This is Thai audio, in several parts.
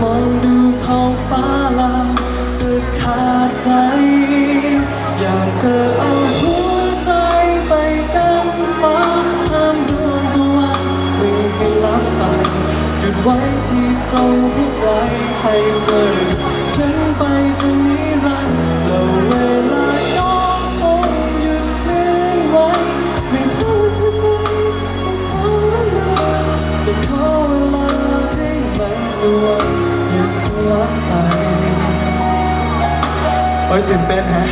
มองดูท้องฟ้าล้วจะขาดใจ อยากจะเอาหัวใจไปกันฟ้าห้ามดวงตะวันไม่ให้ลับไปหยุดไว้ที่ตรงหัวใจให้เธอ ฉันไปจนนิรันดร์แล้วเวลาย้อนคงหยุดเคลื่อนไหวไม่พูดทุกวันไม่ทรมานแต่ขอเวลาได้ไหมตัวหยุ เฮ้ยตื่นเต้นฮะ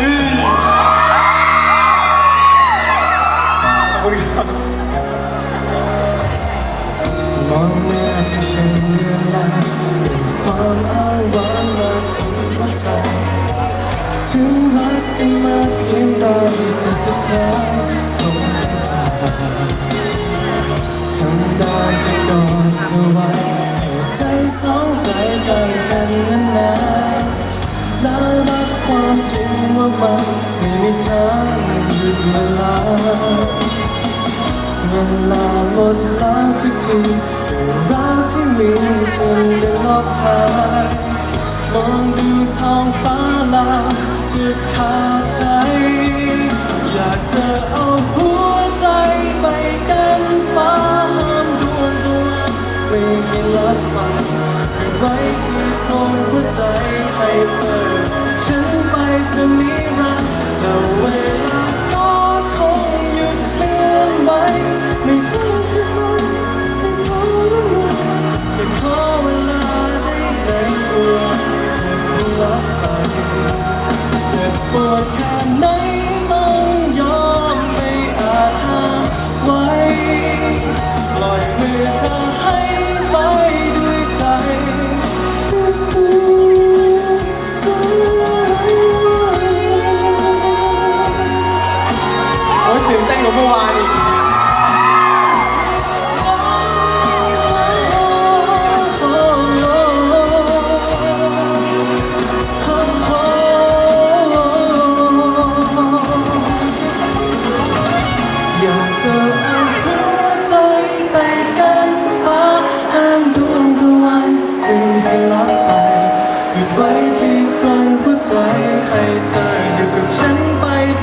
อื้อขอบคุณครับมองหน้าที่ฉันเลือนลางเป็นความอ้างว้างและหัวใจถึงรักกันมาเพียงใดแต่สุดท้ายคงต้องจากทำได้แค่กอดเธอไว้ให้ใจสองใจใกล้กันนา จริงว่ามันไม่มีทางหยุดเวลา เวลาหมดแล้วทุกทีเรื่องราวที่มีจนได้ลบหายมองดูท้องฟ้าลาจะขาดใจ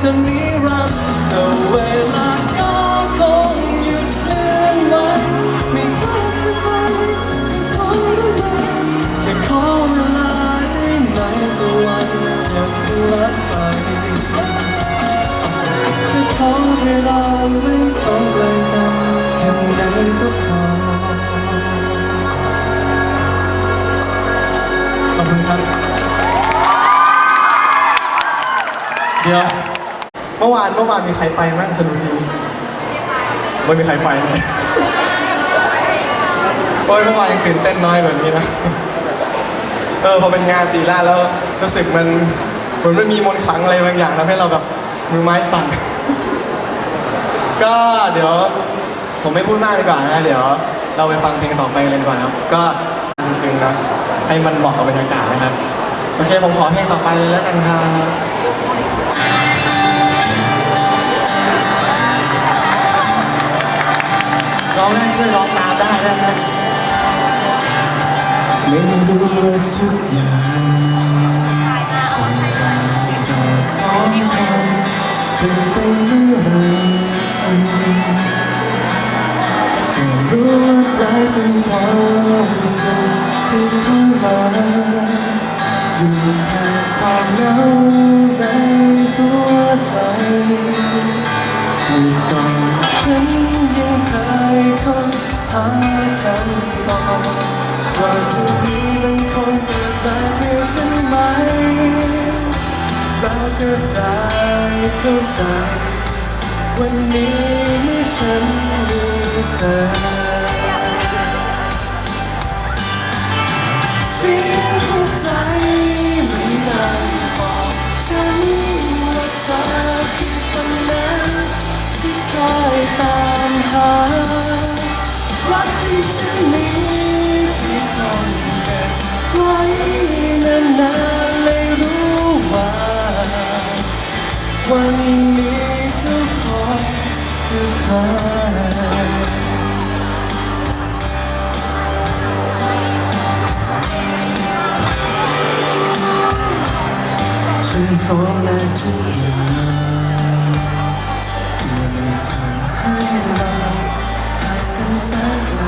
จนนิรันดร์แต่เวลาก็คงหยุดเลื่อนไหวไม่ว่าจะไปทรมแค่ขอเวลาได้ไหมตะวันอย่าเพิ่งลับไปจะขอให้เราไม่ต้องไกลกันแค่นั้นก็พอขอบคุณครับ เดี๋ยว มื่อวานเมื่อวานมีใครไปมั่งชนุนีไม่มีใครไปเลยโอ้ยเมื่อวานยังตื่นเต้นน้อยแบบนี้นะเออพอเป็นงานสีล่าแล้วรู้สึกมันเหมือนมันมีมนต์ขลังอะไรบางอย่างทำให้เราแบบมือไม้สั่น ก็เดี๋ยวผมไม่พูดมากดีกว่านะเดี๋ยว เราไปฟังเพลงต่อไปเลยดีกว่านะครับก็ซึ้งๆนะให้มันเหมาะกับบรรยากาศนะครับ โอเคผมขอเพลงต่อไปเลยแล้วกันครับ ร้องได้ช่วยร้องตามได้นะฮะไม่รู้ทุกอย่างคงต้องต่อสองคนเป็นไปเมื่อไหร เข้าใจ วันนี้เมื่อฉันมีเธอ ฉันพร้อและทุกอย่างที่ไม่ทำให้เราหางกันแสนไกล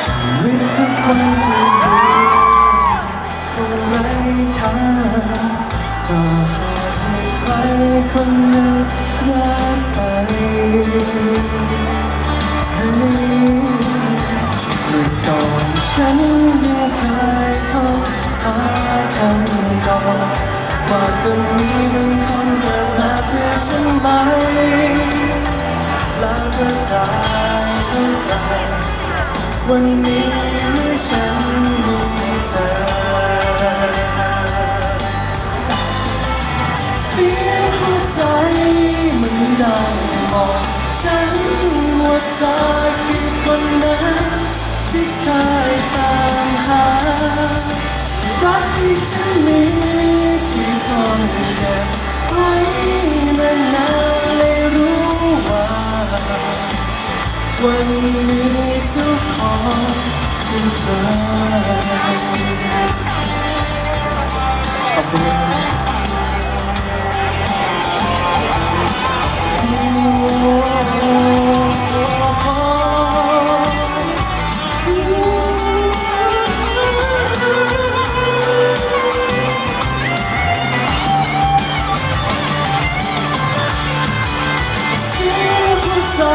ชีวิตทุกวันที่มีคงไร้ค่าถ้าหากมีใครคนหนึ่งรักไปให้เมื่อก่อนฉันม่เคย จะมีบางคนเกิดมาเพื่อฉันไหมแล้วก็ได้เข้าใจวันนี้เมื่อฉันมีเธอเสียงหัวใจมันดังบอกฉันว่าเธอคือคนนั้นที่เคยตามหารักที่ฉันมี ที่ทนเก็บไว้มานานเลยรู้ว่า วันนี้ทุกคนคือเธอขอบคุณ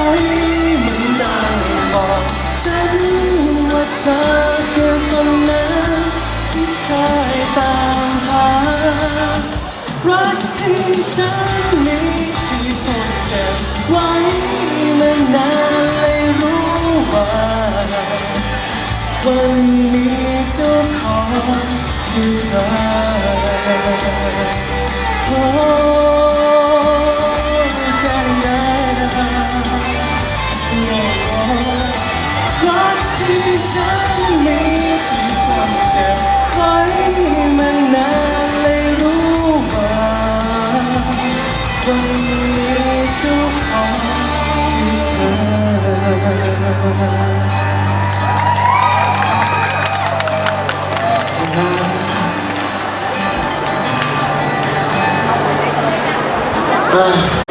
มันได้บอกฉันว่าเธอคือคนนั้นที่เคยตามหารักที่ฉันมีที่ทนเก็บไว้มานานเลยรู้ว่าวันนี้เจ้าของคือเธอ คือเธอเอ้ย